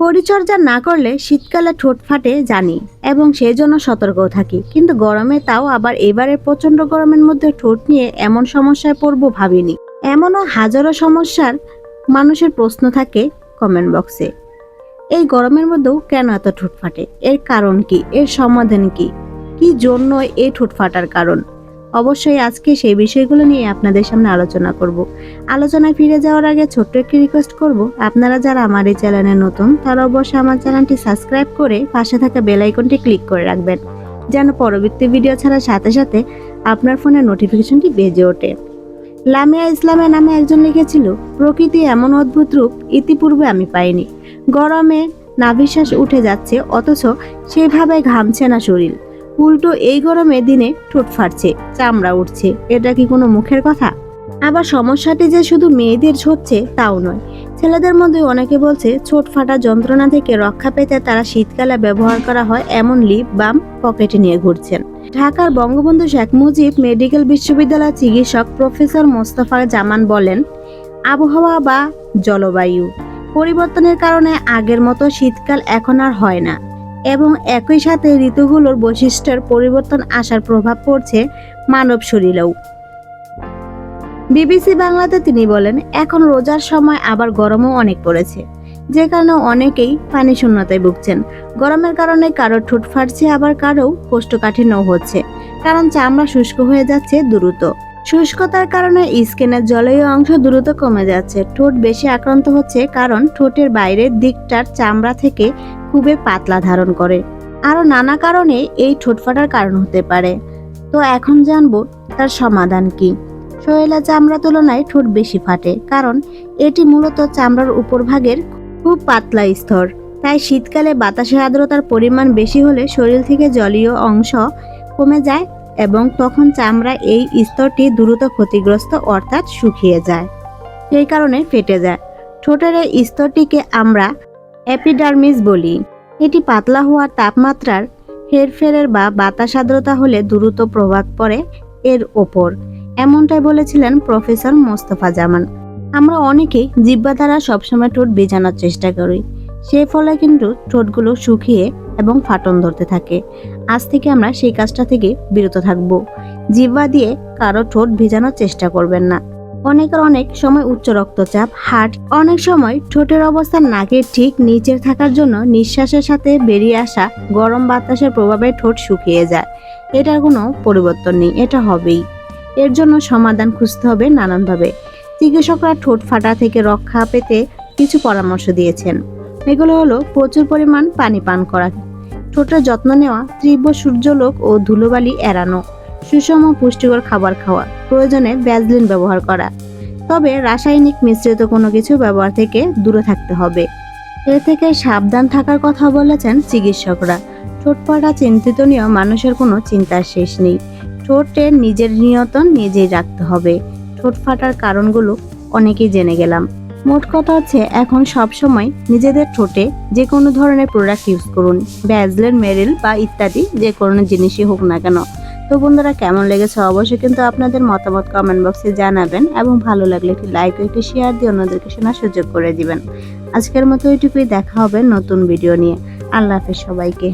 পরিচর্যা না করলে শীতকালে ঠোঁট ফাটে জানি, এবং সেই জন্য সতর্কও থাকি। কিন্তু গরমে তাও আবার এবারের প্রচণ্ড গরমের মধ্যে ঠোঁট নিয়ে এমন সমস্যায় পড়ব ভাবিনি। এমনও হাজারো সমস্যার মানুষের প্রশ্ন থাকে কমেন্ট বক্সে। এই গরমের মধ্যেও কেন এত ঠোঁট ফাটে? এর কারণ কি? এর সমাধান কি? কি জন্য এই ঠোঁট ফাটার কারণ? অবশ্যই আজকে সেই বিষয়গুলো নিয়ে আপনাদের সামনে আলোচনা করব। আলোচনায় ফিরে যাওয়ার আগে ছোট্ট একটি রিকোয়েস্ট করব। আপনারা যারা আমার এই চ্যানেলে নতুন, তারা অবশ্যই আমার চ্যানেলটি সাবস্ক্রাইব করে পাশে থাকা বেল আইকনটি ক্লিক করে রাখবেন, যেন পরবর্তী ভিডিও ছাড়ার সাথে সাথে আপনার ফোনে নোটিফিকেশনটি বেজে ওঠে। লামিয়া ইসলামের নামে একজন লিখেছিল, প্রকৃতি এমন অদ্ভুত রূপ, ইতিপূর্বে আমি পাইনি। গরমে নাভিশ্বাস উঠে যাচ্ছে, অথচ সেভাবে ঘামছে না শরীর। উল্টো এই গরমে দিনে ঠোঁট ফাটছে, চামড়া উঠছে। এটা কি কোনো মুখের কথা? আবার সমস্যাটি যে শুধু মেয়েদের হচ্ছে তাও নয়। ছেলেদের মধ্যে অনেকে বলছে, ছোট ফাটা যন্ত্রণা থেকে রক্ষা পেতে তারা শীতকালে ব্যবহার করা হয় এমন লিপ বাম পকেটে নিয়ে ঘুরছেন। ঢাকার বঙ্গবন্ধু শেখ মুজিব মেডিকেল বিশ্ববিদ্যালয়ের চিকিৎসক প্রফেসর মোস্তফা জামান বলেন, আবহাওয়া বা জলবায়ু পরিবর্তনের কারণে আগের মতো শীতকাল এখন আর হয় না। এবং একই সাথে ঋতুগুলোর বৈশিষ্ট্যের পরিবর্তন আসার প্রভাব পড়ছে মানব শরীরেও। বিবিসি বাংলাতে তিনি বলেন, এখন রোজার সময় আবার গরমও অনেক পড়েছে। যে কারণে অনেকেই পানি শূন্যতায় ভুগছেন। গরমের কারণে কারও ঠোঁট ফাটছে, আবার কারও কোষ্ঠকাঠিন্য হচ্ছে। কারণ চামড়া শুষ্ক হয়ে যাচ্ছে দ্রুত। শুষ্কতার কারণে স্কিনের জলীয় অংশ দ্রুত কমে যাচ্ছে। ঠোঁট বেশি আক্রান্ত হচ্ছে কারণ ঠোঁটের বাইরের দিকটার চামড়া থেকে খুবই পাতলা ধারণ করে। আরও নানা কারণে এই ঠোঁট ফাটার কারণ হতে পারে। তো এখন জানব তার সমাধান কি। শরীরের চামড়া তুলনায় ঠোঁট বেশি ফাটে, কারণ এটি মূলত চামড়ার উপরভাগের খুব পাতলা স্তর। তাই শীতকালে বাতাসের আর্দ্রতার পরিমাণ বেশি হলে শরীর থেকে জলীয় অংশ কমে যায় এবং তখন চামড়া এই স্তরটি দ্রুত ক্ষতিগ্রস্ত অর্থাৎ শুকিয়ে যায়। সেই কারণে ফেটে যায়। ঠোঁটের এই স্তরটিকে আমরা এপিডার্মিস বলি। এটি পাতলা হওয়ার তাপমাত্রার হেরফেরের বা বাতাস আর্দ্রতা হলে দ্রুত প্রভাব পড়ে এর ওপর। এমনটাই বলেছিলেন প্রফেসর মোস্তফা জামান। আমরা অনেকেই জিব্বা দ্বারা সবসময় ঠোঁট ভেজানোর চেষ্টা করি। সে ফলে কিন্তু ঠোঁটগুলো শুকিয়ে এবং ফাটন ধরতে থাকে। আজ থেকে আমরা সেই কাজটা থেকে বিরত থাকব। জিব্বা দিয়ে কারও ঠোঁট ভেজানোর চেষ্টা করবেন না। অনেকের অনেক সময় উচ্চ রক্তচাপ, হার্ট, অনেক সময় ঠোঁটের অবস্থা নাকের ঠিক নিচে থাকার জন্য নিঃশ্বাসের সাথে বেরিয়ে আসা গরম বাতাসের প্রভাবে ঠোঁট শুকিয়ে যায়। এটার কোনো পরিবর্তন নেই, এটা হবেই। এর জন্য সমাধান খুঁজতে হবে নানানভাবে। চিকিৎসকরা ঠোঁট ফাটা থেকে রক্ষা পেতে কিছু পরামর্শ দিয়েছেন। এগুলো হলো প্রচুর পরিমাণ পানি পান করা, ঠোঁটের যত্ন নেওয়া, তীব্র সূর্যলোক ও ধুলোবালি এড়ানো। সুষম পুষ্টিকর খাবার খাওয়া, প্রয়োজনে ব্যাজলিন ব্যবহার করা। তবে রাসায়নিক মিশ্রিত কোনো কিছু ব্যবহার থেকে দূরে থাকতে হবে। এ থেকে সাবধান থাকার কথা বলেছেন চিকিৎসকরা। ঠোঁট ফাটা চিন্তিত নিয়ে মানুষের কোনো চিন্তার শেষ নেই। ঠোঁটের নিজের নিয়ন্ত্রণ নিজেই রাখতে হবে। ঠোঁট ফাটার কারণগুলো অনেকেই জেনে গেলাম। মোট কথা হচ্ছে, এখন সব সময় নিজেদের ঠোঁটে যে কোনো ধরনের প্রোডাক্ট ইউজ করুন। ব্যাজলেন মেরিল বা ইত্যাদি যে কোনো জিনিসই হোক না কেন। তো বন্ধুরা, কেমন লেগেছে অবশ্যই কিন্তু আপনাদের মতামত কমেন্ট বক্সে জানাবেন এবং ভালো লাগলে একটি লাইক একটি শেয়ার দিয়ে অন্যদেরকে শোনার সুযোগ করে দিবেন। আজকের মতো এইটুকুই দেখা হবে নতুন ভিডিও নিয়ে। আল্লাহ হাফেজ সবাইকে।